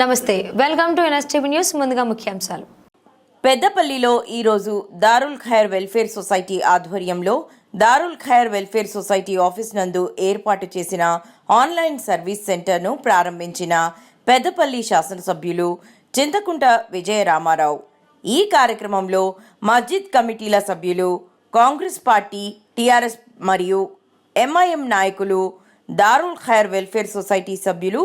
నమస్తే welcome to NSTV news ముందుగా ముఖ్యాంశాలు. పెద్దపల్లిలో ఈరోజు దారుల్ ఖైర్ వెల్ఫేర్ సొసైటీ ఆధ్వర్యంలో Darul Khair welfare society office నందు ఏర్పాటు చేసిన ఆన్లైన్ సర్వీస్ సెంటర్ను ప్రారంభించిన పెద్దపల్లి శాసనసభ్యులు చింతకుంట విజయరామారావు. ఈ కార్యక్రమంలో మస్జిద్ కమిటీల సభ్యులు కాంగ్రెస్ పార్టీ టీఆర్ఎస్ మరియు ఎంఐఎం నాయకులు దారుల్ ఖైర్ వెల్ఫేర్ సొసైటీ సభ్యులు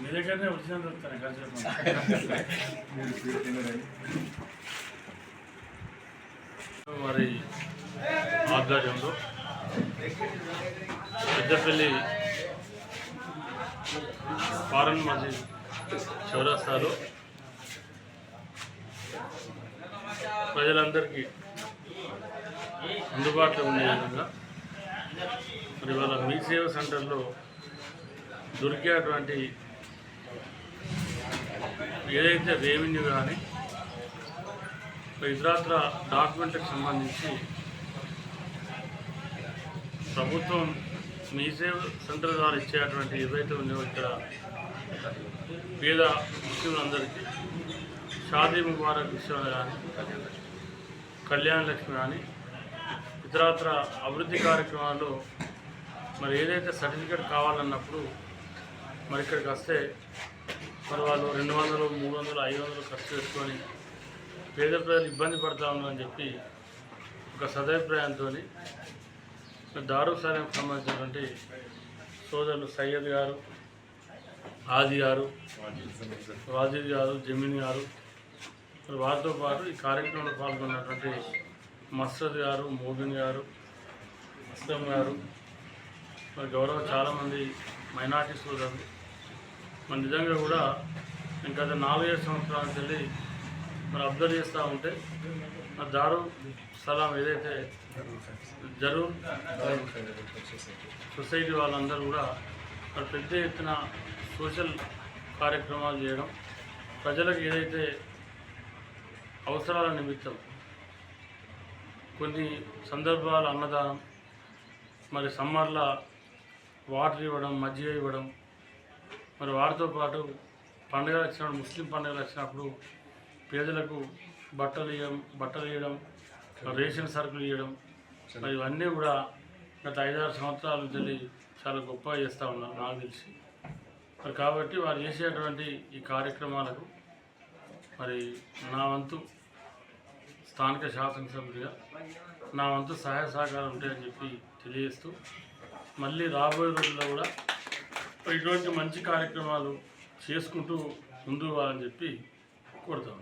మీ దగ్గరనే వచ్చిన దొరుకుతాను కలిసినప్పుడు వారి ఆధ్వర్యంలో పెద్దపల్లి ఫారెన్ మసీద్ చౌరస్తాలో ప్రజలందరికీ అందుబాటులో ఉండే విధంగా మరి వాళ్ళ మీ సేవ సెంటర్లో దొరికేటువంటి ఏదైతే రెవెన్యూ కానీ ఇతరాత్ర డాక్యుమెంట్లకు సంబంధించి ప్రభుత్వం మీ సేవ సెంటర్ ద్వారా ఇచ్చేటువంటి ఏవైతే ఉన్నాయో ఇక్కడ పేద ముస్లింలందరికీ షాదీ ముబారక్ విషయంలో కానీ కళ్యాణ లక్ష్మి కానీ ఇతరత్ర అభివృద్ధి కార్యక్రమాల్లో మరి ఏదైతే సర్టిఫికేట్ కావాలన్నప్పుడు మరి ఇక్కడికి వస్తే మరి వాళ్ళు రెండు వందలు మూడు వందలు ఐదు వందలు ఖర్చు పెట్టుకొని పేద ప్రజలు ఇబ్బంది పడతా ఉన్నారని చెప్పి ఒక సదభిప్రాయంతో దారుసాలకు సంబంధించినటువంటి సోదరులు సయ్యద్ గారు ఆది గారు వాజిద్ గారు జమీన్ గారు వారితో పాటు ఈ కార్యక్రమంలో పాల్గొన్నటువంటి మస్రద్ గారు మోబిన్ గారు అస్లం గారు మరి గౌరవ చాలామంది మైనార్టీ సోదరులు. మరి నిజంగా కూడా ఇంకా గత నాలుగైదు సంవత్సరాల వెళ్ళి మరి అబ్జర్వ్ చేస్తూ ఉంటే మరి దారు సలాం ఏదైతే జరూర్ సొసైటీ వాళ్ళందరూ కూడా మరి పెద్ద ఎత్తున సోషల్ కార్యక్రమాలు చేయడం ప్రజలకు ఏదైతే అవసరాల నిమిత్తం కొన్ని సందర్భాల అన్నదానం మరి సమ్మర్లో వాటర్ ఇవ్వడం మజ్జిగ ఇవ్వడం మరి వారితో పాటు పండుగలు వచ్చినప్పుడు ముస్లిం పండుగలు వచ్చినప్పుడు పేదలకు బట్టలు ఇవ్వడం బట్టలు ఇవ్వడం రేషన్ సరుకులు ఇవ్వడం మరి ఇవన్నీ కూడా గత ఐదారు సంవత్సరాల నుంచి చాలా గొప్పగా చేస్తూ ఉన్నారు నాకు తెలిసి. మరి కాబట్టి వారు చేసేటువంటి ఈ కార్యక్రమాలకు మరి నా వంతు స్థానిక శాసనసభ్యుడిగా నా వంతు సహాయ సహకారం ఉంటాయని చెప్పి తెలియజేస్తూ మళ్ళీ రాబోయే రోజుల్లో కూడా ఇటువంటి మంచి కార్యక్రమాలు చేసుకుంటూ ముందు పోవాలని చెప్పి కోరుతా